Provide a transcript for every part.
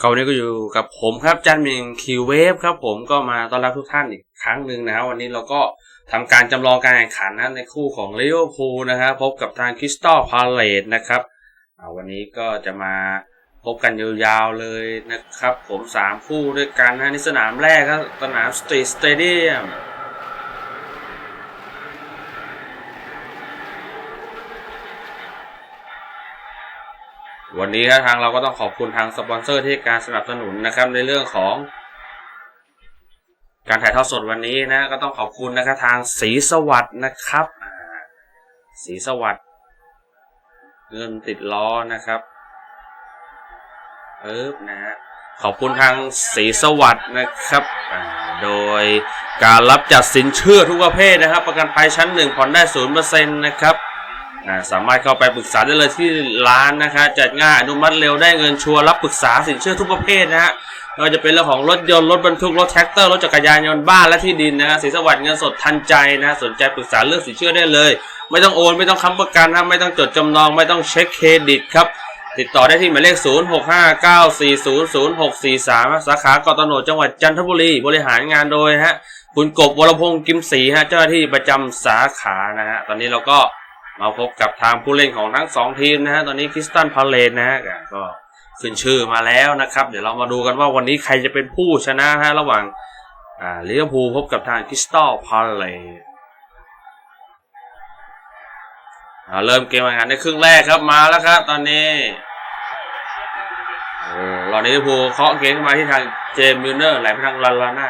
ก็วันนี้ก็อยู่กับผมครับจันมิงคิวเวฟครับผมก็มาต้อนรับทุกท่านอีกครั้งหนึ่งนะครับวันนี้เราก็ทำการจำลองการแข่งขันนะในคู่ของเลโอพูนะครับพบกับทางคริสตัลพาเลตนะครับวันนี้ก็จะมาพบกันยาวๆเลยนะครับ ผมสามคู่ด้วยกันนะนี่สนามแรกครับสนามสตรีทสเตเดียม วันนี้ครับทางเราก็ต้องขอบคุณทางสปอนเซอร์ที่การสนับสนุนนะครับในเรื่องของ การถ่ายทอดสดวันนี้นะก็ต้องขอบคุณนะครับทางสีสวัสด์นะครับสีสวัสด์เงินติดล้อนะครับเอิบนะฮะขอบคุณทางสีสวัสด์นะครับ โดยการรับจัดสินเชื่อทุกประเภทนะครับ ประกันภัยชั้นหนึ่งผ่อนได้ศูนย์เปอร์เซ็นต์นะครับ สามารถเข้าไปปรึกษาได้เลยที่ร้านนะคะ จัดง่ายอนุมัติเร็วได้เงินชัวร์รับปรึกษาสินเชื่อทุกประเภทนะฮะไม่ว่าจะเป็นเรื่องของรถยนต์รถบรรทุกรถแท็กเตอร์รถจักรยานยนต์บ้านและที่ดินนะฮะสินสวัสดิ์เงินสดทันใจนะฮะสนใจปรึกษาเรื่องสินเชื่อได้เลย ไม่ต้องโอนไม่ต้องค้ำประกันนะไม่ต้องจดจำนอง ไม่ต้องเช็คเครดิตครับติดต่อได้ที่หมายเลข 0 6 5 9 4 0 0 6 4 3 สาขากตโนจังหวัดจันทบุรี บริหารงานโดยฮะ คุณกบวรพงศ์กิมศรีฮะ เจ้าหน้าที่ประจำสาขานะฮะ ตอนนี้เราก็ มาพบกับทางผู้เล่นของทั้งสองทีมนะฮะตอนนี้คริสตันพาเลตนะฮะก็ขึ้นชื่อมาแล้วนะครับ เดี๋ยวเรามาดูกันว่าวันนี้ใครจะเป็นผู้ชนะฮะระหว่างอ่าลิเวอร์พูลพบกับทางคริสตัลพาเลตเริ่มเกมแข่งขันในครึ่งแรกครับมาแล้วครับ ตอนนี้โอ้รอลิเวอร์พูลเคาะเกมเข้ามาที่ทางเจมส์มิลเนอร์ไหลไปทางลาลาน่า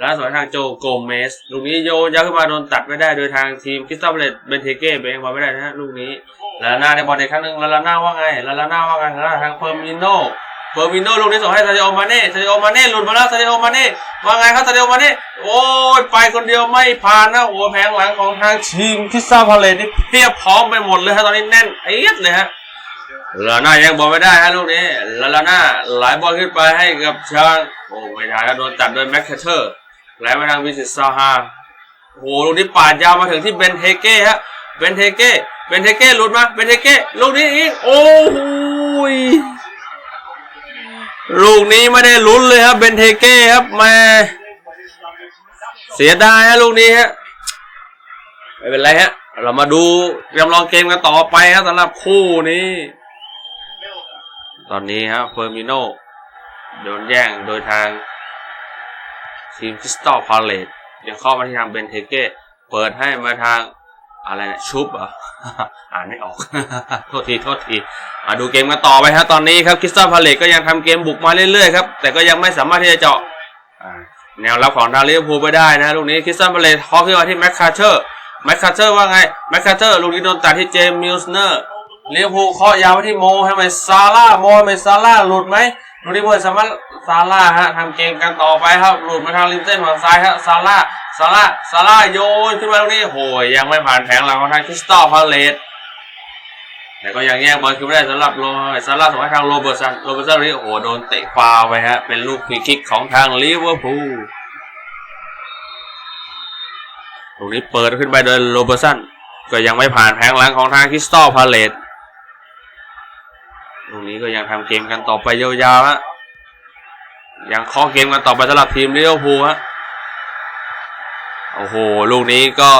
แล้วสวนทางโจโกเมสลูกนี้โยนยาวขึ้นมาโดนตัดไม่ได้ โดยทางทีมคริสตัลเลตเบนเทเก้เบงมาไม่ได้นะฮะลูกนี้ลาลาน่าในบอลในครั้งหนึ่งลาลาน่าว่าไงลาลาน่าว่าไงล้วทางเฟอร์มิโนเฟอร์มิโนลูกนี้ส่งให้ซาดิโอมาเน่ซาดิโอมาเน่หลุดมาแล้วซาดิโอมาเน่ว่าไงครับซาดิโอมาเน่โอ้ยไปคนเดียวไม่ผ่านนะโอ้แผงหลังของทางทีมคริสตัลพาเลตนี่เพียบพร้อมไปหมดเลยฮะตอนนี้แน่นเอียดเลยฮะลาน่ายังบอลไม่ได้ฮะลูกนี้ลาลาน่าไหลบอลขึ้นไปให้กับชางโอ้ไม่ทันครับโดนตัดโดยแม็กเคเทอร์ ไหลมาทางวิสิตซาฮาโอ้โหลูกนี้ปาดยาวมาถึงที่เบนเทเก้ฮะเบนเทเก้เบนเทเก้หลุดมาเบนเทเก้ลูกนี้อีกโอ้โหลูกนี้ไม่ได้ลุ้นเลยครับเบนเทเก้ครับแม่เสียดายฮะลูกนี้ฮะไม่เป็นไรฮะ เรามาดูจำลองเกมกันต่อไปครับสำหรับคู่นี้ ตอนนี้ครับเฟอร์มิโนโดนแย่งโดยทาง ทีมคริสตัลพาเลตยังเข้ามาที่ทางเบนเทเก้เปิดให้มาทางอะไรเนี่ยชุบเหรออ่านไม่ออก โทษทีโทษทีมาดูเกมกันต่อไปครับตอนนี้ครับคริสตัลพาเลตก็ยังทำเกมบุกมาเรื่อยๆครับแต่ก็ยังไม่สามารถที่จะเจาะแนวรับของทางลิเวอร์พูลไปได้นะลูกนี้คริสตัลพาเลตฮอกขึ้นมาที่แม็กคาเชอร์แม็กคาเชอร์ว่าไงแม็กคาเชอร์ลูกนี้โดนตัดที่เจมส์มิลส์เนอร์ เลิเวอร์พูลเคาะยาวไปที่โมฮัมเหมซาร่าโมฮัมเหมซาร่าหลุดไหมลูกนี้เพื่อนสามารถซาร่าฮะทำเกมกันต่อไปครับ หลุดมาทางริมเส้นฝั่งซ้ายฮะซาร่าซาร่าซาร่าโยนขึ้นมาตรงนี้โหยยังไม่ผ่านแผงหลังของทางคริสตัลพาเลตแต่ก็ยังแย่งบอลคืนไม่ได้สำหรับโรซาร่าส่งให้ทางโรเบิร์ตสันโรเบิร์ตสันนี่โอ้โหโดนเตะฟาวไปฮะเป็นลูกฟรีคิกของทางลิเวอร์พูลลูกนี้เปิดขึ้นไปโดยโรเบิร์ตสันก็ยังไม่ผ่านแผงหลังของทางคริสตัลพาเลต ตรงนี้ก็ยังทำเกมกันต่อไปยาวๆฮะยังเคาะเกมกันต่อไปสำหรับทีมลิเวอร์พูลฮะโอ้โหลูกนี้ก็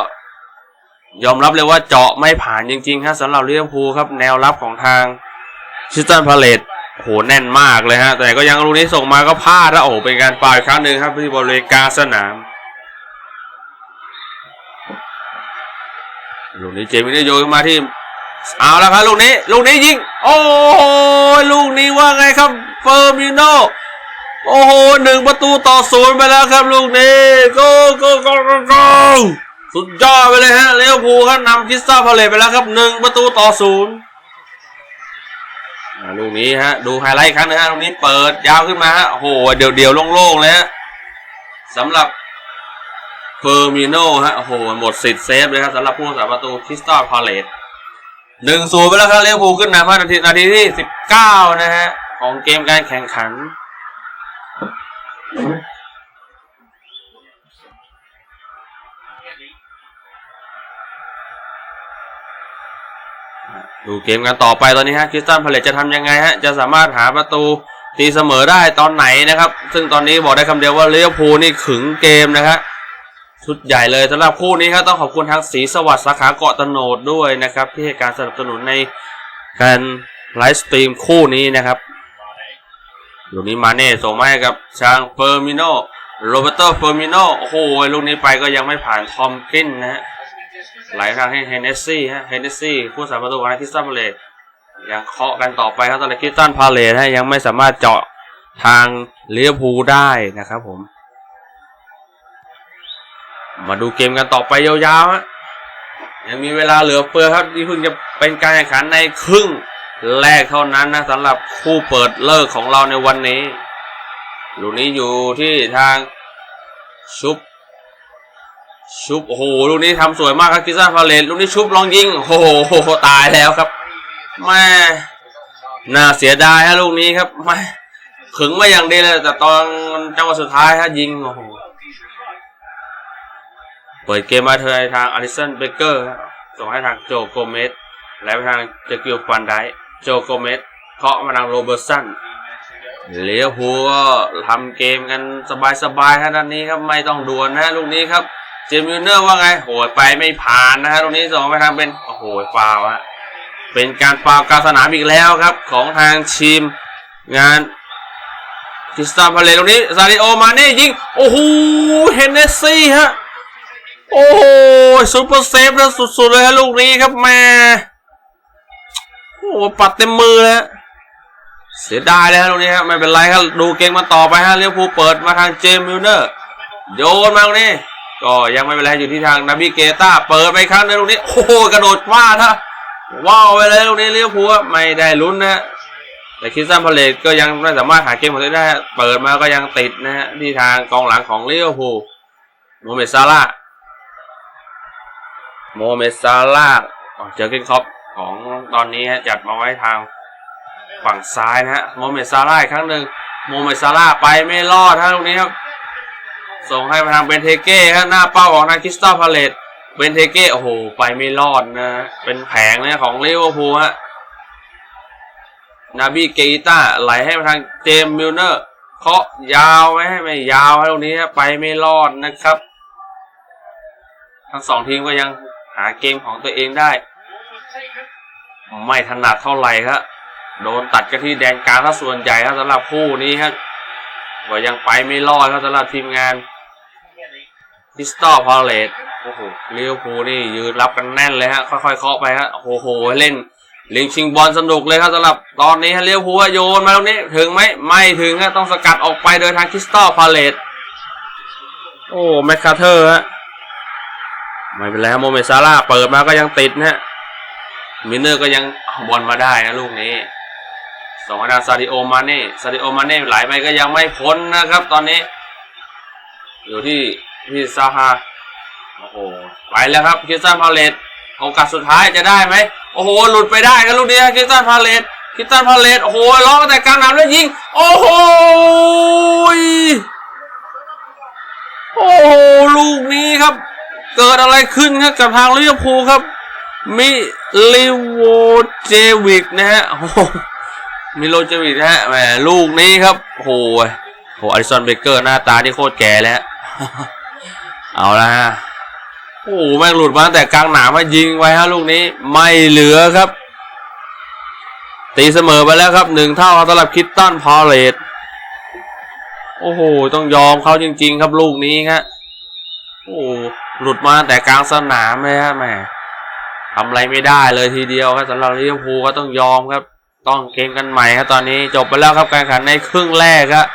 ยอมรับเลยว่าเจาะไม่ผ่านจริงๆครับสำหรับลิเวอร์พูลครับ แนวรับของทางชิสตันพาเลตโหแน่นมากเลยฮะ แต่ก็ยังลูกนี้ส่งมาก็พลาดแล้วโอ้เป็นการฟาวล์อีกครั้งหนึ่งครับที่บริเวณกาสนามลูกนี้เจมินโยนมาที่ เอาแล้วครับลูกนี้ ลูกนี้ยิง โอ้โหลูกนี้ว่าไงครับเฟอร์มิโนโอ้โหหนึ่งประตูต่อศูนย์ไปแล้วครับ ลูกนี้โกโกโกโกโกสุดยอดไปเลยฮะเลี้ยวภูลครับนำคริสตัลพาเลตไปแล้วครับหนึ่งประตูต่อศูนย์ลูกนี้ฮะ ดูไฮไลท์อีกครั้งนึงฮะลูกนี้เปิดยาวขึ้นมาฮะโอ้โหเดี่ยวเดี่ยวโล่งๆเลยฮะสำหรับเฟอร์มิโนฮะโอ้โหหมดสิทธิ์เซฟเลยครับสำหรับผู้รักษาประตูคริสตัลพาเลต หนึ่งศูนย์ไปแล้วครับเลี้ยวภูขึ้นนำมานาทีนาทีที่สิบเก้านะฮะ ของเกมการแข่งขัน ดูเกมกันต่อไปตอนนี้ฮะคริสตันพาเลตจะทำยังไงฮะ จะสามารถหาประตูตีเสมอได้ตอนไหนนะครับ ซึ่งตอนนี้บอกได้คำเดียวว่าเลี้ยวภูนี่ขึงเกมนะครับ ชุดใหญ่เลยสำหรับคู่นี้ครับต้องขอบคุณทางศรีสวัสดิ์สาขาเกาะตะโนดด้วยนะครับ ที่ให้การสนับสนุนในการไลฟ์สตรีมคู่นี้นะครับลูกนี้มาเน่ส่งมาให้กับชางเฟอร์มิโนโรเบโตเฟอร์มิโนโอ้โหลูกนี้ไปก็ยังไม่ผ่านทอมกินนะฮะไหลทางให้เฮนเนสซี่ฮะเฮนเนสซี่ผู้สาประตูของคริสตันพาเลตยังเคาะกันต่อไปครับตอนนี้คริสตันพาเลตฮะยังไม่สามารถเจาะทางเลียวภูได้นะครับผม มาดูเกมกันต่อไปยาวๆฮะยังมีเวลาเหลือเฟือครับนี่เพิ่งจะเป็นการแข่งขันในครึ่งแรกเท่านั้นนะสำหรับคู่เปิดเลิกของเราในวันนี้ลูกนี้อยู่ที่ทางชุบ ชุบโอ้โหลูกนี้ทำสวยมากครับกิซ่าพาเลตลูกนี้ชุบลองยิงโอ้โหตายแล้วครับแม่น่าเสียดายฮะลูกนี้ครับแม่ขึงมาอย่างดีเลยแต่ตอนจังหวะสุดท้ายฮะยิงโอ้โห ปิดเกมมาเธอทางอลิสันเบเกอร์ส่งให้ทางโจโกเมสและไปทางเจคิวฟันไดโจโกเมสเคาะมาทางโรเบอร์สันเลี้ยวหัวทำเกมกันสบายๆครับด้านนี้ครับไม่ต้องด่วนนะลูกนี้ครับเจมิลเนอร์ว่าไงโหยไปไม่ผ่านนะฮะตรงนี้ส่งไปทางเป็นโอ้โหฟาวฮะเป็นการฟาวกลารสนามอีกแล้วครับ ของทางทีมงานคริสตันพาเลตตรงนี้ซาริโอมาเน่ยิงโอ้โหเฮนเนสซี่ฮะ โอ้โหซูเปอร์เซฟนะสุดๆเลยฮะลูกนี้ครับแม่โอ้โหปัดเต็มมือเลยฮะเสียดายเลยฮะลูกนี้ครับไม่เป็นไรครับดูเกมมาต่อไปฮะเลี้ยวภูลเปิดมาทางเจมส์มิลเนอร์โยนมาตรงนี้ ก็ยังไม่เป็นไรอยู่ที่ทางนาบิเกต้าเปิดไปครั้งหนึงลูกนี้ โอ้โหกระโดดว่าถ้าว้าวไปเลยลูกนี้เลี้ยวภูลอะไม่ได้ลุ้นนะ แต่คิสตันพาเลตก็ยังไม่สามารถหาเกมของตัวเองได้ เปิดมาก็ยังติดนะฮะที่ทางกองหลังของเลี้ยวภูลโมเมซาร่า โมเมซาร่าเจอเกนคอปของตอนนี้ฮะจัดมาไว้ทางฝั่งซ้ายนะฮะโมเมซาร่าอีกครั้งหนึ่งโมเมซาร่าไปไม่รอดฮะตรงนี้ครับ ส่งให้มาทางเบนเทเก้ฮะหน้าเป้าของทางคริสตัลพาเลตเบนเทเก้โอ้โหไปไม่รอดนะเป็นแผงนะของลิเวอร์พูลฮะนาบีเกอิต้าไหลให้มาทางเจมส์มิลเนอร์เคาะยาวไว้ให้ไม่ยาวให้ตรงนี้ฮะไปไม่รอดนะครับ ทั้งสองทีมก็ยัง หาเกมของตัวเองได้ ไม่ถนัดเท่าไหร่ครับโดนตัดกันที่แดนกลางถ้าส่วนใหญ่ครับสำหรับคู่นี้ครับว่ายังไปไม่รอดครับสำหรับทีมงานพิสตอลพาเลตโอ้โหเลี้ยวภูนี่ยืนรับกันแน่นเลยฮะค่อยๆเคาะไปฮะโอ้โหเล่นลิงชิงบอลสนุกเลยครับสำหรับตอนนี้ฮะเลี้ยวภูโยนมาตรงนี้ถึงไหมไม่ถึงฮะต้องสกัดออกไปโดยทางคริสตัลพาเลตโอ้แมคคาเทอร์ฮะ ไม่เป็นไรโมเมซาร่าเปิดมาก็ยังติดนะฮะมินเนอร์ก็ยังบอลมาได้นะลูกนี้ส่งให้ทาซาดิโอมาเน่ซาดิโอมาเน่ไหลไปก็ยังไม่พ้นนะครับ ตอนนี้ อยู่ที่ที่ซาฮาโอ้โหไปแล้วครับคิสตันพาเลตโอกาสสุดท้ายจะได้ไหมโอ้โห หลุดไปได้ครับลูกนี้คิสตันพาเลตคิสตันพาเลตโอ้โหล้อแต่กลางน้ำแล้วยิง โอ้โหโอ้โหลูกนี้ครับ เกิดอะไรขึ้นครับกับทางลิเวอร์พูลครับ มิลิโวเจวิกนะฮะโอ้มิโลเจวิกนะฮะแหมลูกนี้ครับโอ้โหโหอลิสันเบเกอร์หน้าตาที่โคตรแก่แล้ว เอาละฮะโอ้แม่งหลุดมาตั้งแต่กลางหนามมายิงไว้ฮะลูกนี้ไม่เหลือครับ ตีเสมอไปแล้วครับหนึ่งเท่าสำหรับคิตตันพอลเลตโอ้โห ต้องยอมเขาจริง ๆ ครับลูกนี้ครับโอ้ หลุดมาแต่กลางสนามเลยฮะแหมทำอะไรไม่ได้เลยทีเดียวครับสำหรับลิเวอร์พูลก็ต้องยอมครับ ต้องเกมกันใหม่ครับตอนนี้จบไปแล้วครับการแข่งขันในครึ่งแรกครับ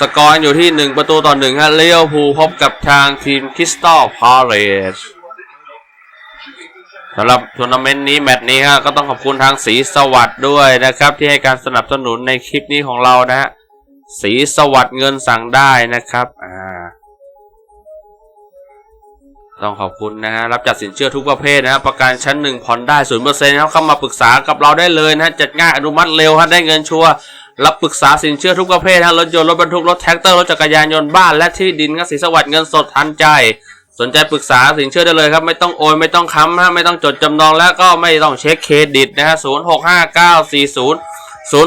สกอร์อยู่ที่หนึ่งประตูต่อหนึ่งครับลิเวอร์พูลพบกับทางทีมคริสตัลพาเลสสำหรับทัวร์นาเมนต์นี้แมตช์นี้ฮะก็ต้องขอบคุณทางสีสวัสด์ด้วยนะครับ ที่ให้การสนับสนุนในคลิปนี้ของเรานะฮะสีสวัสด์เงินสั่งได้นะครับอ่า ต้องขอบคุณนะฮะรับจัดสินเชื่อทุกประเภทนะฮะประกันชั้นหนึ่งผ่อนได้ศูนย์เปอร์เซ็นต์ครับเข้ามาปรึกษากับเราได้เลยนะจัดง่ายอนุมัติเร็วฮะได้เงินชัวร์รับปรึกษาสินเชื่อทุกประเภทฮะรถยนต์รถบรรทุกรถแท็กเตอร์รถจักรยานยนต์บ้านและที่ดินครับสีสวัสดิ์เงินสดทันใจ สนใจปรึกษาสินเชื่อได้เลยครับไม่ต้องโอนไม่ต้องค้ำฮะไม่ต้องจดจำนองแล้วก็ไม่ต้องเช็คเครดิตนะฮะศูนย์หกห้าเก้าสี่ศูนย์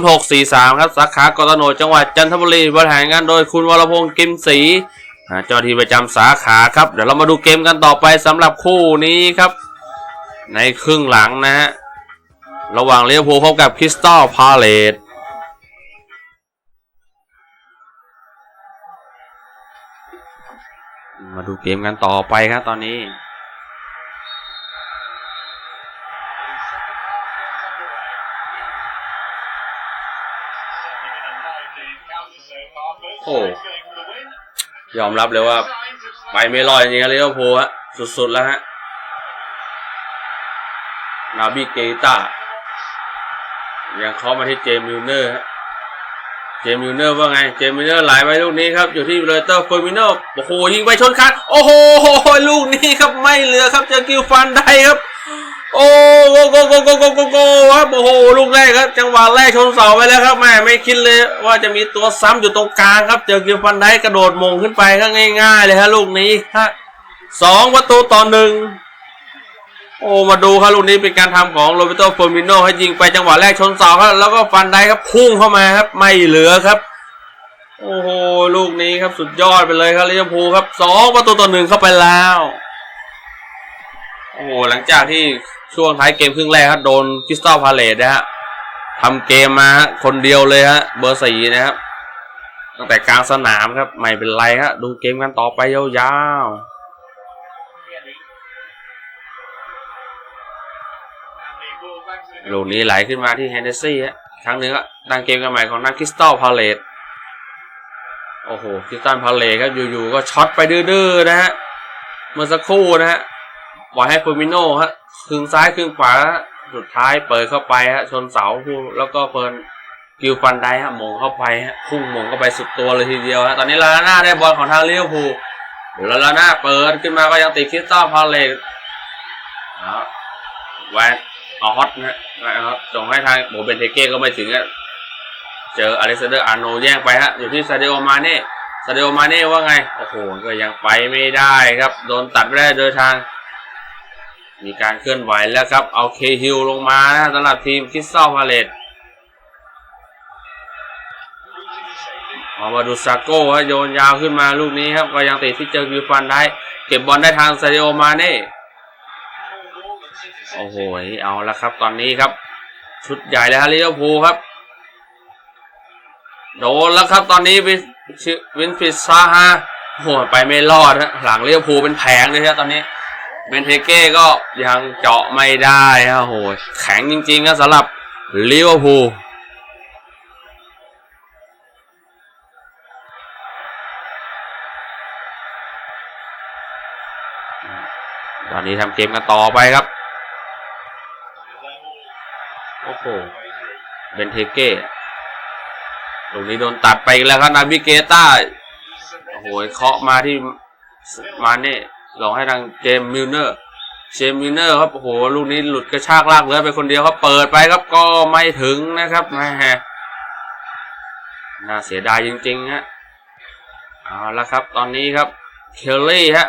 0643 ครับ สาขากรโนจังหวัดจันทบุรีบริหารงานโดยคุณวรพงศ์กิมศรี เจ้าที่ประจำสาขาครับ เดี๋ยวเรามาดูเกมกันต่อไปสำหรับคู่นี้ครับ ในครึ่งหลังนะฮะ ระหว่างเลี้ยวภูพบกับคริสตัลพาเลตมาดูเกมกันต่อไปครับตอนนี้โอ้ ยอมรับเลยว่า ไปไม่รอดจริงๆครับเลี้ยวภูลฮะสุดๆแล้วฮะนาบิเกต้ายังเคาะมาที่เจมิลเนอร์ฮะเจมิลเนอร์ว่าไง เจมิลเนอร์ไหลไปลูกนี้ครับ อยู่ที่เลเตอร์เฟอร์มิโนโอ้โหยิงไปชนคันโอ้โห ลูกนี้ครับไม่เหลือครับเจอกิลฟันได้ครับ โอ้โกโกโกโกโกโกโกครับโอ้โหลูกแรกครับ จังหวะแรกชนเสาไปแล้วครับแม่ไม่คิดเลยว่าจะมีตัวซ้ำอยู่ตรงกลางครับ เจอกิลฟันได้กระโดดมงขึ้นไปก็ง่าย ๆ เลยฮะลูกนี้ฮะสองประตูต่อหนึ่งโอ้มาดูครับลูกนี้เป็นการทำของโรเบโตโฟมิโนให้ยิงไปจังหวะแรกชนเสาครับแล้วก็ฟันได้ครับพุ่งเข้ามาครับ ไม่เหลือครับ โอ้โหลูกนี้ครับสุดยอดไปเลยครับลิเวอร์พูลครับสองประตูต่อหนึ่งเข้าไปแล้ว โอ้โหหลังจากที่ ช่วงท้ายเกมครึ่งแรกครับโดนคริสตัลพาเลตนะฮะทำเกมมาฮะคนเดียวเลยฮะเบอร์สี่นะครับตั้งแต่กลางสนามครับ ไม่เป็นไรครับดูเกมกันต่อไปยาวๆลูกนี้ไหลขึ้นมาที่แฮนเดซี่ฮะครั้งหนึ่งก็ดังเกมกันใหม่ของนักคริสตัลพาเลตโอ้โหคริสตัลพาเลตครับอยู่ๆก็ช็อตไปดื้อๆนะฮะเมื่อสักครู่นะฮะปล่อยให้เฟอร์มิโน่ฮะ ครึ่งซ้ายครึ่งขวาสุดท้ายเปิดเข้าไปฮะชนเสาผู้แล้วก็เฟิร์นกิลฟันได้ฮะหมงเข้าไปฮะพุ่งหมงเข้าไปสุดตัวเลยทีเดียวฮะตอนนี้ลาลาน่าได้บอลของทางเลิเวอร์พูลลาลาน่าเปิดขึ้นมาก็ยังติดคริสตัลพาเลตแวนเอาฮอตนะฮะนะครับส่งให้ทางโบเบนเทเก้ก็ไม่ถึงอะเจออเล็กซานเดอร์อาโนแย่งไปฮะอยู่ที่ซาเดโอมาเน่ซาเดโอมาเน่ว่าไง โอ้โห ก็ยังไปไม่ได้ครับ โดนตัดไม่ได้โดยทาง มีการเคลื่อนไหวแล้วครับ เอาเคฮิลลงมานะสำหรับทีมคิสซัลพาเลตเอามาดูซาโก้ฮะโยนยาวขึ้นมาลูกนี้ครับ ก็ยังติดที่เจอกิวฟันได้ เก็บบอลได้ทางซาเดโอมาเน่โอ้โห เอาละครับ ตอนนี้ครับ ชุดใหญ่เลยฮะลิเวอร์พูลครับ โดนแล้วครับตอนนี้วินชื่อวินฟิสซาฮาโอ้โหไปไม่รอดฮะหลังลิเวอร์พูลเป็นแผงเลยครับตอนนี้ เบนเทเก้ก็ยังเจาะไม่ได้ฮะโอ้โหแข็งจริงๆครับสำหรับลิเวอร์พูลตอนนี้ทำเกมกันต่อไปครับ โอ้โห เบนเทเก้ตรงนี้โดนตัดไปแล้วครับ นาบิเกต้า โอ้โหเคาะมาที่มาเน่ ลองให้ทางเจมมิลเนอร์เจมมิลเนอร์ครับโอ้โหลูกนี้หลุดกระชากลากเรือไปคนเดียวครับเปิดไปครับก็ไม่ถึงนะครับแหมน่าเสียดายจริงๆฮะเอาละครับตอนนี้ครับเคลลี่ฮะ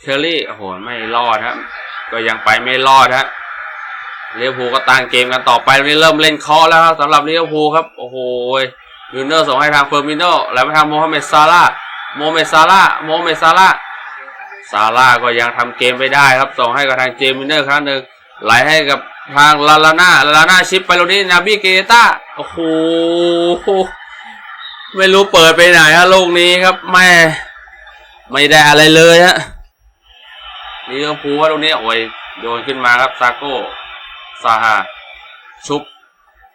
เคลลี่โอ้โหไม่รอดครับก็ยังไปไม่รอดฮะเลี้ยวภูก็ตั้งเกมกันต่อไปนี้เริ่มเล่นเคอแล้วครับสำหรับเลี้ยวภูครับโอ้โหมิลเนอร์ส่งให้ทางเฟอร์มิโนแล้วไปทางโมฮัมเหม็ดซาร่าโมฮัมเหม็ดซาร่าโมฮัมเหม็ดซาร่า ซาร่าก็ยังทำเกมไปได้ครับส่งให้กับทางเจมส์มิลเนอร์ครั้งหนึ่งไหลให้กับทางลาลาน่าลาลาน่าชิปไปตรงนี้นาบิเกต้าโอ้โหไม่รู้เปิดไปไหนฮะลูกนี้ครับแม่ไม่ได้อะไรเลยฮะเลี้ยวภูว่าตรงนี้โอ้ยโยนขึ้นมาครับซาโก้ซาฮาชุบ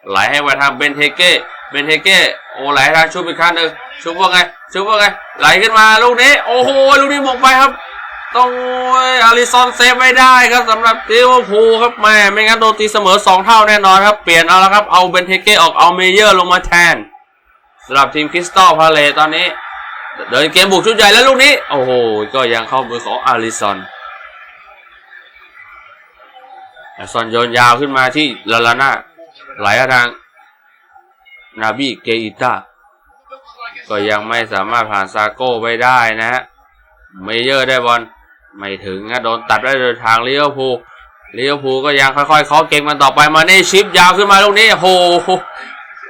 ไหลให้ไปทางเบนเทเก้เบนเทเก้โอ้ไหลทางชุบอีกครั้งหนึ่งชุบว่าไงชุบว่าไงไหลขึ้นมาลูกนี้ โอ้โหลูกนี้หมงไปครับ ต้องอาริซอนเซฟไม่ได้ครับสำหรับลิเวอร์พูลครับแม่ไม่งั้นโดนตีเสมอสองเท่าแน่นอนครับ เปลี่ยนเอาแล้วครับ เอาเบนเทเก้ออกเอาเมเยอร์ลงมาแทนสำหรับทีมคริสตัลพาเลตตอนนี้ เดินเกมบุกชุดใหญ่แล้วลูกนี้ โอ้โห ก็ยังเข้ามือของอาริซอนอลิซอนโยนยาวขึ้นมาที่ลาลาน่าไหลทางนาบิเกอิต้าก็ยังไม่สามารถผ่านซาโก้ไปได้นะฮะเมเยอร์ได้บอล ไม่ถึงนะโดนตัดได้โดยทางลิเวอร์พูเลี้ยวภูก็ยังค่อยๆเคาะเกมกันต่อไปมาเน่ชิปยาวขึ้นมาลูกนี้โห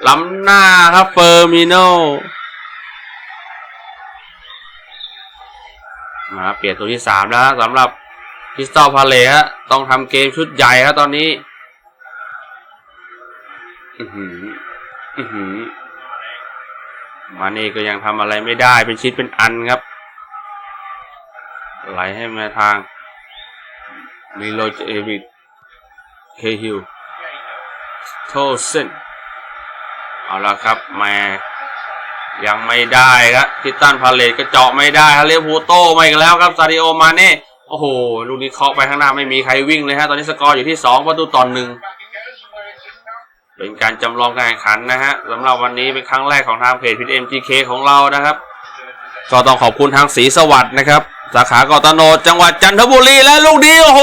ล้ำหน้าครับเฟอร์มิโนมาเปลี่ยนตัวที่สามแล้วสำหรับคริสตัลพาเลฮะต้องทำเกมชุดใหญ่ครับตอนนี้อือหืออือหือมาเน่ก็ยังทำอะไรไม่ได้เป็นชิ้นเป็นอันครับ ไหลให้มาทางมิโลเจวิดเคฮิลโทเซนเอาละครับแม่ยังไม่ได้ครับทิตันพาเลตก็เจาะไม่ได้ฮะเรียกพูโต้มาอีกแล้วครับซาดิโอมาเน่โอ้โห ลูกนี้เคาะไปข้างหน้าไม่มีใครวิ่งเลยฮะ ตอนนี้สกอร์อยู่ที่สองประตูต่อหนึ่งเป็นการจำลองการแข่งขันนะฮะสำหรับวันนี้เป็นครั้งแรกของทางเพจพีเอ็มจีเคของเรานะครับ ก็ต้องขอบคุณทางศรีสวัสดิ์นะครับ สาขากอตโนดจังหวัดจันทบุรีและลูกนี้โอ้โห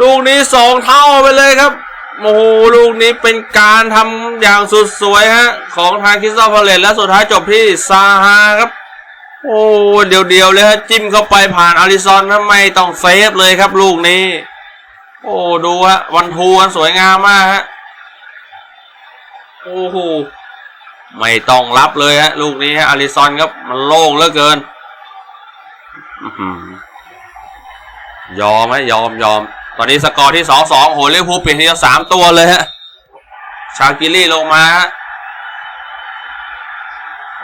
ลูกนี้สองเท่าไปเลยครับโอ้โหลูกนี้เป็นการทำอย่างสุดสวยฮะของทางคริสตัลพาเลตและสุดท้ายจบที่ซาฮาครับ โอ้เดียวเดียวๆเลยฮะจิ้มเข้าไปผ่านอาริซอนทำไมต้องเซฟเลยครับลูกนี้ โอ้ดูฮะวันทูกันสวยงามมากฮะโอ้โห ไม่ต้องรับเลยฮะลูกนี้ฮะอาริซอนครับมันโล่งเหลือเกินยอมไหมยอมยอม ตอนนี้สกอร์ที่สองสองโหเลพูเปลี่ยนทีเดียวสามตัวเลยฮะชากิลี่ลงมาฮะ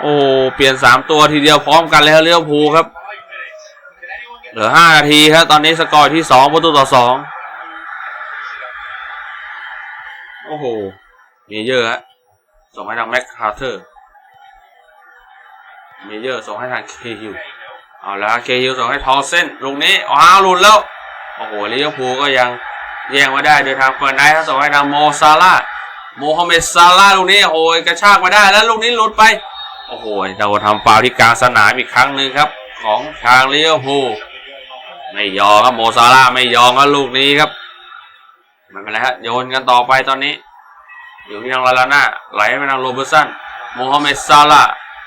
โอ้เปลี่ยนสามตัวทีเดียวพร้อมกันเลยฮะเลี้ยวภูครับ เหลือห้านาทีครับตอนนี้สกอร์ที่สองประตูต่อสองโอ้โหมีเยอะฮะ ส่งให้ทางแม็กคาร์เทอร์ เมเยอร์ส่งให้ทางเคฮิวเอาละเคฮิวส่งให้ทอเส้นลูกนี้อ้าวหลุดแล้ว โอ้โหลิเวอร์พูลก็ยังแย่งมาได้โดยทางเฟิร์ไนท์ส่งให้ทางโมซาลาโมฮัมเหม็ดซาลาลูกนี้โอ้โหกระชากมาได้แล้วลูกนี้หลุดไป โอ้โหเราทำฟาวที่กลางสนามอีกครั้งหนึ่งครับ ของทางลิเวอร์พูลไม่ยอมครับโมซาลาไม่ยอมครับลูกนี้ครับไม่เป็นไรฮะโยนกันต่อไปตอนนี้ อยู่ที่ทางลาลาน่าไหลไปทางโรเบอร์สันโมฮัมเหม็ดซาลา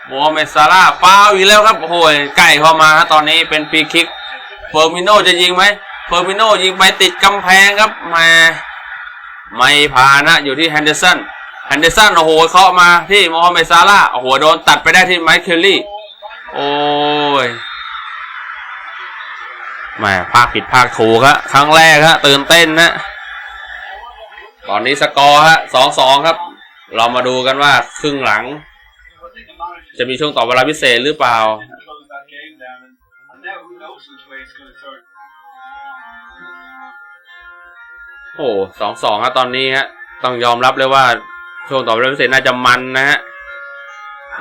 โมฮัมเหม็ดซาลาฟาวอีกแล้วครับโอ้โหใกล้เข้ามาฮะตอนนี้เป็นฟรีคิกเฟอร์มิโนจะยิงไหมเฟอร์มิโนยิงไปติดกำแพงครับมาไม่ผ่านนะอยู่ที่แฮนเดอร์สันแฮนเดอร์สันโอ้โหเข้ามาที่โมฮัมเหม็ดซาลาห์โอ้โหโดนตัดไปได้ที่ไมค์เคลลี่โอ้ยแหมภาคผิดภาคถูกฮะครั้งแรกฮะตื่นเต้นนะ ตอนนี้สกอร์ฮะสองสองครับ เรามาดูกันว่าครึ่งหลัง จะมีช่วงต่อเวลาพิเศษหรือเปล่า โอ้สองสองฮะตอนนี้ฮะ ต้องยอมรับเลยว่าช่วงต่อเวลาพิเศษน่าจะมันนะฮะ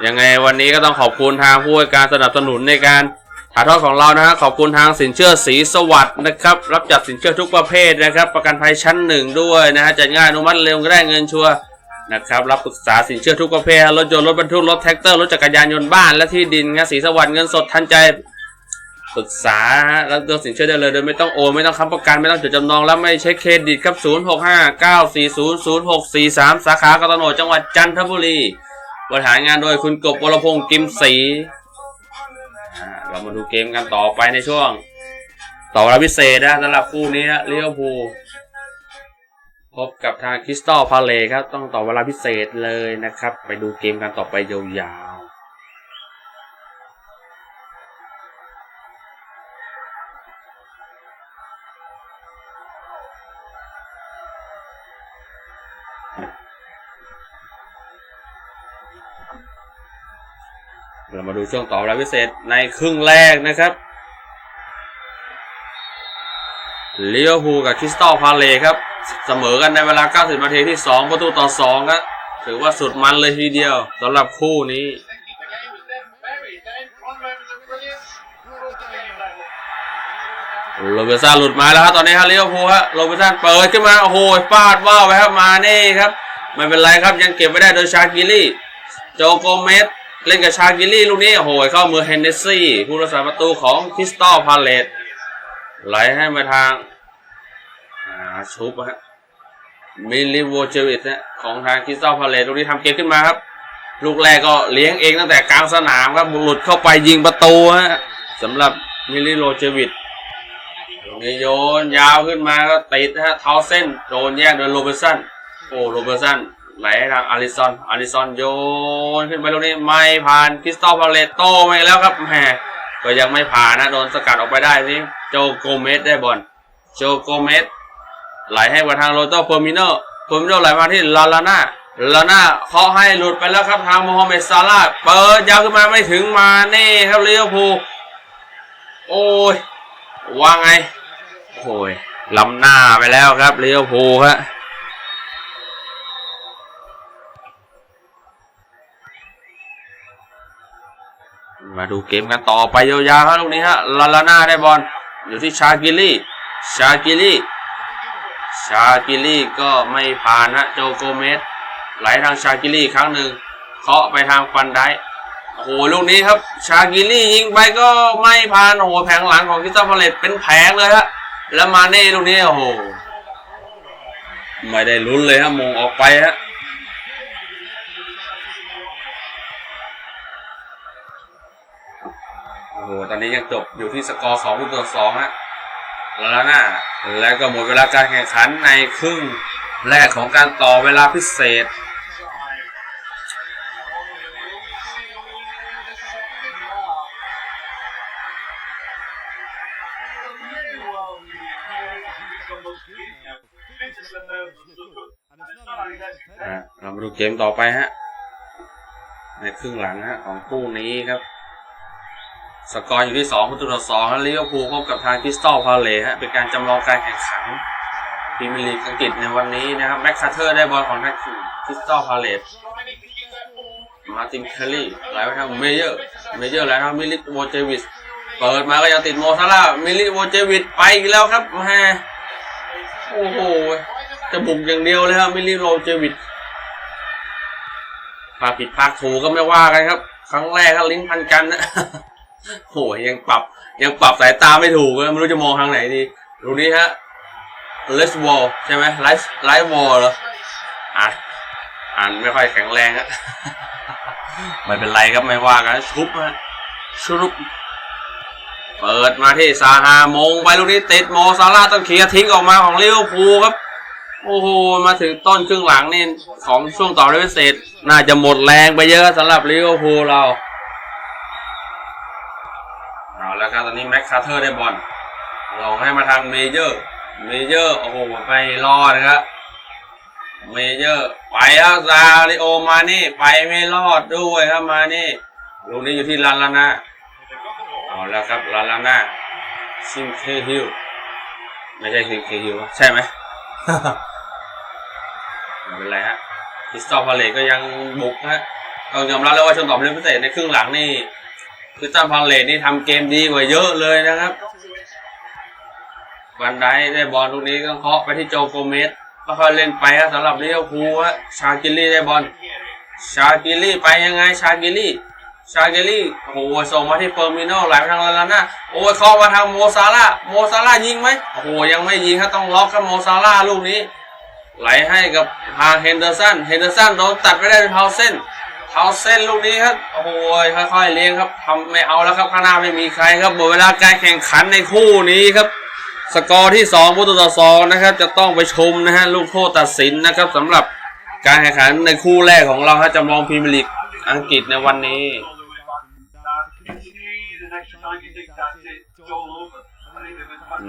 ยังไงวันนี้ก็ต้องขอบคุณทางผู้ให้การสนับสนุนในการ ถ่ายทอดของเรานะฮะขอบคุณทางสินเชื่อสีสวัสด์นะครับรับจัดสินเชื่อทุกประเภทนะครับ ประกันภัยชั้นหนึ่งด้วยนะฮะจัดง่ายอนุมัติเร็วก็ได้เงินชัวร์นะครับรับปรึกษาสินเชื่อทุกประเภทรถยนต์รถบรรทุกรถแท็กเตอร์รถจักรยานยนต์บ้านและที่ดินครับสีสวัสด์เงินสดทันใจปรึกษาแล้วเรื่องสินเชื่อได้เลยโดยไม่ต้องโอนไม่ต้องค้ำประกันไม่ต้องจดจำนองแล้วไม่ใช้เครดิตครับ 0 6 5 9 4 0 0 6 4 3 สาขากตโนจังหวัดจันทบุรีบริหารงานโดยคุณกบวรพงศ์กิมศรี เรามาดูเกมกันต่อไปในช่วง ต่อเวลาพิเศษนะสำหรับคู่นี้ฮะเลี้ยวภูพบกับทางคริสตัลพาเลครับต้องต่อเวลาพิเศษเลยนะครับ ไปดูเกมกันต่อไปยาว ดูช่วงต่อเวลาพิเศษในครึ่งแรกนะครับเลี้ยวภูกับคริสตัลพาเลครับ เสมอกันในเวลา 90 นาทีที่ 2 ประตูต่อ 2 ครับ ถือว่าสุดมันเลยทีเดียวสำหรับคู่นี้โรเบร์ตสันหลุดมาแล้วครับตอนนี้ฮะลิเวอร์พูฮะโรเบร์ตสันเปิดขึ้นมาโอ้โหฟาดว่าวไปครับมาเน่ครับ ไม่เป็นไรครับยังเก็บไว้ได้โดยชากิลี่โจโกเมส เล่นกับชากิลี่ลูกนี้โอ้โหเข้ามือเฮนเนสซี่ผู้รักษาประตูของคริสตัลพาเลตไหลให้มาทางชุบฮะมิลิโวเจวิตนะของทางคริสตัลพาเลตลูกนี้ทำเกมขึ้นมาครับ ลูกแรกก็เลี้ยงเองตั้งแต่กลางสนามครับหลุดเข้าไปยิงประตูฮะสำหรับมิลิโวเจวิตรงนี้โยนยาวขึ้นมาก็ติดฮะเท้าเส้นโดนแยกโดยโรเบร์สันโอ้โรเบร์สัน ไหลให้ทางอาริซอนอาริซอนโยนขึ้นไปตรงนี้ไม่ผ่านคริสตัลพาเลตโตมาแล้วครับแหมก็ยังไม่ผ่านนะโดนสกัดออกไปได้นี่โจโกเมสได้บอลโจโกเมสไหลให้มาทางโรโตเฟอร์มิโนเฟอร์มิโนไหลมาที่ลาลาน่าลาน่าเคาะให้หลุดไปแล้วครับทางโมฮัมเหม็ดซาลาห์เปิดยาวขึ้นมาไม่ถึงมาเน่ครับลิเวอร์พูลโอ้ยว่าไงโอ้ยล้ำหน้าไปแล้วครับเลี้ยวภูลครับ มาดูเกมกันต่อไปยาวๆครับลูกนี้ฮะลาลาน่าได้บอลอยู่ที่ชากิลี่ชากิลี่ชากิลี่ก็ไม่ผ่านฮะโจโกเมสไหลทางชากิลี่ครั้งหนึ่งเคาะไปทางฟันได้โอ้โหลูกนี้ครับ ชากิลี่ยิงไปก็ไม่ผ่านโอ้โหแผงหลังของคิสตัลพาเลตเป็นแผงเลยฮะแล้วมาเน่ลูกนี้โอ้โหไม่ได้ลุ้นเลยฮะมงออกไปฮะ โอ้โหตอนนี้ยังจบอยู่ที่สกอร์สองต่อสองฮะแล้วนะแล้วก็หมดเวลาการแข่งขันในครึ่งแรกของการต่อเวลาพิเศษเรามาดูเกมต่อไปฮะ ในครึ่งหลังฮะของคู่นี้ครับ สกอร์อยู่ที่2ประตูต่อ2แล้วลิเวอร์พูลพบกับทางคริสตัลพาเลฮะเป็นการจำลองการแข่งขันพรีเมียร์ลีกอังกฤษในวันนี้นะครับแม็กคาเทอร์ได้บอลของทางคริสตัลพาเลสมาตินเคลลี่ไหลไปทางเมเยอร์เมเยอร์ไหลทางมิลิโวเจวิสเปิดมาก็ยังติดโมซาร่ามิลิโวเจวิสไปอีกแล้วครับแม่โอ้โหจะบุกอย่างเดียวเลยครับมิลิโรเจวิดพาผิดพากถูกก็ไม่ว่ากันครับ ครั้งแรกก็ลิ้นพันกันนะ โหยังปรับยังปรับสายตาไม่ถูกเลยไม่รู้จะมองทางไหนดีดูนี้ฮะเลสวอลใช่ไหมไลฟ์ไลฟ์วอลเหรออ่านอ่านไม่ค่อยแข็งแรงฮะไม่เป็นไรครับไม่ว่ากันชุบฮะชุบเปิดมาที่ซาฮามงไปลูกนี้ติดโมซาร่าต้องเคลียร์ทิ้งออกมาของลิเวอร์พูลครับ โอ้โห มาถึงต้นครึ่งหลังนี่ของช่วงต่อเวลาพิเศษ น่าจะหมดแรงไปเยอะสำหรับลิเวอร์พูลเรา แล้วครับตอนนี้แม็กคาเทอร์ได้บอลลองให้มาทางเมเยอร์เมเยอร์โอ้โหไม่รอดนะครับเมเยอร์ไปแล้วซาริโอมานี่ไปไม่รอดด้วยครับมานี่ลูกนี้อยู่ที่ลาลานาเอาแล้วครับลาลานาซิมเคฮิลไม่ใช่ซิมเคฮิลใช่ไหมไม่เป็นไรฮะคริสตัลพาเลตก็ยังบุกฮะต้องยอมรับเลยว่าช่วงต่อเวลาพิเศษในครึ่งหลังนี่ คริสตัลพาเลตนี่ทำเกมดีกว่าเยอะเลยนะครับบันไดได้บอลตรงนี้ก็เคาะไปที่โจโกเมสแล้วค่อยเล่นไปครับสำหรับลิเวอร์พูลฮะชากิลี่ได้บอลชากิลี่ไปยังไงชากิลี่ชากิลี่โอ้โหส่งมาที่เฟอร์มิโนไหลไปทางลาลาน่าโอ้ยเคาะมาทางโมซาร่าโมซาร่ายิงไหมโอ้โหยังไม่ยิงครับต้องล็อกครับโมซาร่าลูกนี้ ไหลให้กับทางเฮนเดอร์สันเฮนเดอร์สันโดนตัดไปได้เป็นเทาเส้น เทาเส้นลูกนี้ครับโอ้โหค่อยๆเลี้ยงครับทำไม่เอาแล้วครับข้างหน้าไม่มีใครครับหมดเวลาการแข่งขันในคู่นี้ครับ สกอร์ที่2ประตูต่อสองนะครับ จะต้องไปชมนะฮะลูกโทษตัดสินนะครับสำหรับการแข่งขันในคู่แรกของเราฮะจำลองพรีเมียร์ลีกอังกฤษในวันนี้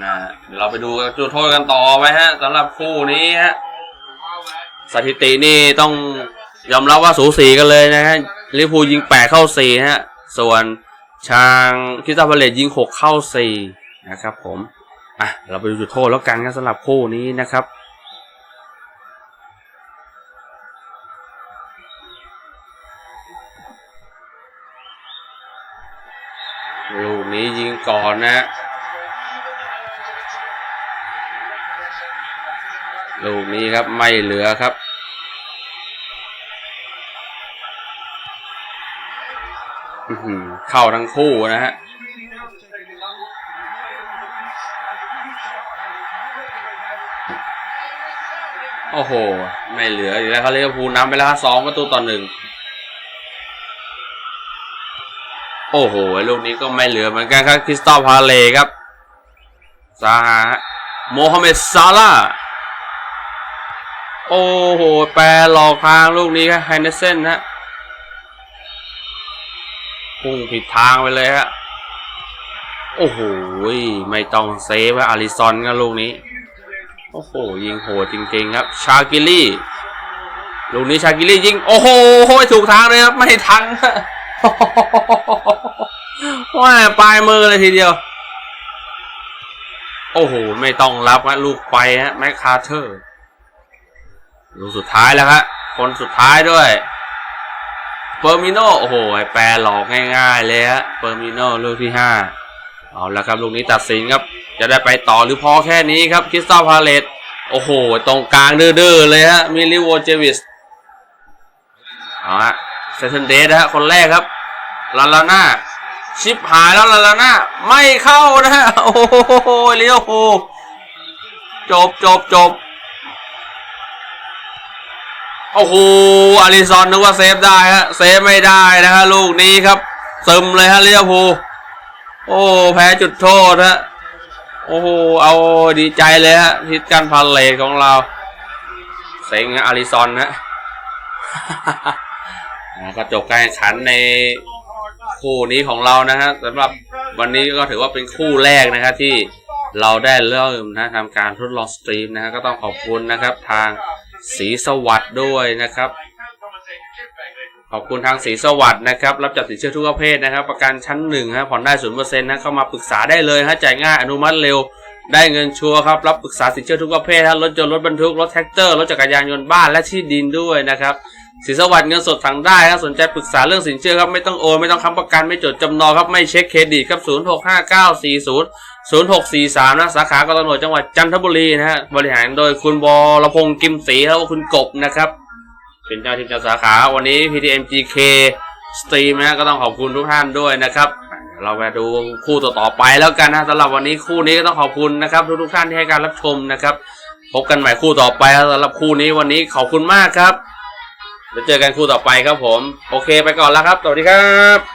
นะเดี๋ยวเราไปดูจุดโทษกันต่อไปฮะสำหรับคู่นี้ฮะสถิตินี่ต้อง ยอมรับว่าสูสีกันเลยนะฮะลิเวอร์พูลยิงแปดเข้าสี่ฮะ ส่วนทางคิสตัลพาเลตยิงหกเข้าสี่นะครับผม อะ เราไปดูจุดโทษแล้วกันครับสำหรับคู่นี้นะครับลูกนี้ยิงก่อนนะลูกนี้ครับไม่เหลือครับ เข้าทั้งคู่นะฮะโอ้โห ไม่เหลืออีกแล้วเขาเรียกว่าพูลนำไปแล้วสองประตูต่อหนึ่งโอ้โหลูกนี้ก็ไม่เหลือเหมือนกันครับคริสตัลพาเลครับซาฮาโมฮัมเหม็ดซาลาโอ้โห แปรหลอกทางลูกนี้ครับไฮเนเซนฮะ พุ่งผิดทางไปเลยฮะ โอ้โห ไม่ต้องเซฟฮะอาริซอนครับลูกนี้ โอ้โห ยิงโหดจริงๆครับ ชากิลี่ ลูกนี้ชากิลี่ยิง โอ้โห ถูกทางเลยครับ ไม่ทันฮะว่าปลายมือเลยทีเดียว โอ้โห ไม่ต้องรับฮะลูกไปฮะ แมคคาเทอร์ ลูกสุดท้ายแล้วครับคนสุดท้ายด้วย ปอร์มิโนโอ้โหไอ้แปรหลอกง่ายๆเลยฮะเปอร์มิโนลูกที่ห้าเอาละครับลูกนี้ตัดสินครับ จะได้ไปต่อหรือพอแค่นี้ครับคริสตัลพาเลตโอ้โห ตรงกลางดื้อๆเลยฮะมิลิโวเจวิสเอาฮะเซนเดสฮะคนแรกครับลาลาน่าชิปหายแล้วลาลาน่าไม่เข้านะฮะโอ้โหเลี้ยวโหจบจบจบ โอ้โหอาริซอนนึกว่าเซฟได้ฮะเซฟไม่ได้นะฮะลูกนี้ครับซึมเลยฮะเลียวโหโอ้แพ้จุดโทษฮะโอ้โหเอาดีใจเลยฮะทิศการพันเลทของเราเซ็งอาริซอนฮะนะก็จบการแข่งขันในคู่นี้ของเรานะฮะสำหรับวันนี้ก็ถือว่าเป็นคู่แรกนะครับที่เราได้เริ่มนะทำการทดลองสตรีมนะฮะก็ต้องขอบคุณนะครับทาง สีสวัสด์ด้วยนะครับ ขอบคุณทางสีสวัสด์นะครับ รับจัดสินเชื่อทุกประเภทนะครับ ประกันชั้นหนึ่งฮะผ่อนได้ศูนย์เปอร์เซ็นต์นะเข้ามาปรึกษาได้เลยฮะจ่ายง่ายอนุมัติเร็วได้เงินชัวร์ครับ รับปรึกษาสินเชื่อทุกประเภทฮะรถยนต์รถบรรทุกรถแท็กเตอร์รถจักรยานยนต์บ้านและที่ดินด้วยนะครับสินสวัสดิ์เงินสดสั่งได้ครับสนใจปรึกษาเรื่องสินเชื่อครับไม่ต้องโอนไม่ต้องค้ำประกันไม่จดจำนองครับไม่เช็คเครดิตครับ 0 0643 นะสาขากตำรวจจังหวัดจันทบุรีนะฮะบริหารโดยคุณบอระพงกิมศรีแล้วก็คุณกบนะครับเป็นเจ้าทีมเจ้าสาขาวันนี้ PTMGK สตรีมนะก็ต้องขอบคุณทุกท่านด้วยนะครับ เรามาดูคู่ต่อๆไปแล้วกันนะสำหรับวันนี้คู่นี้ก็ต้องขอบคุณนะครับ ทุกๆท่านที่ให้การรับชมนะครับ พบกันใหม่คู่ต่อไปสำหรับคู่นี้วันนี้ขอบคุณมากครับแล้วเจอกันคู่ต่อไปครับผม โอเคไปก่อนแล้วครับสวัสดีครับ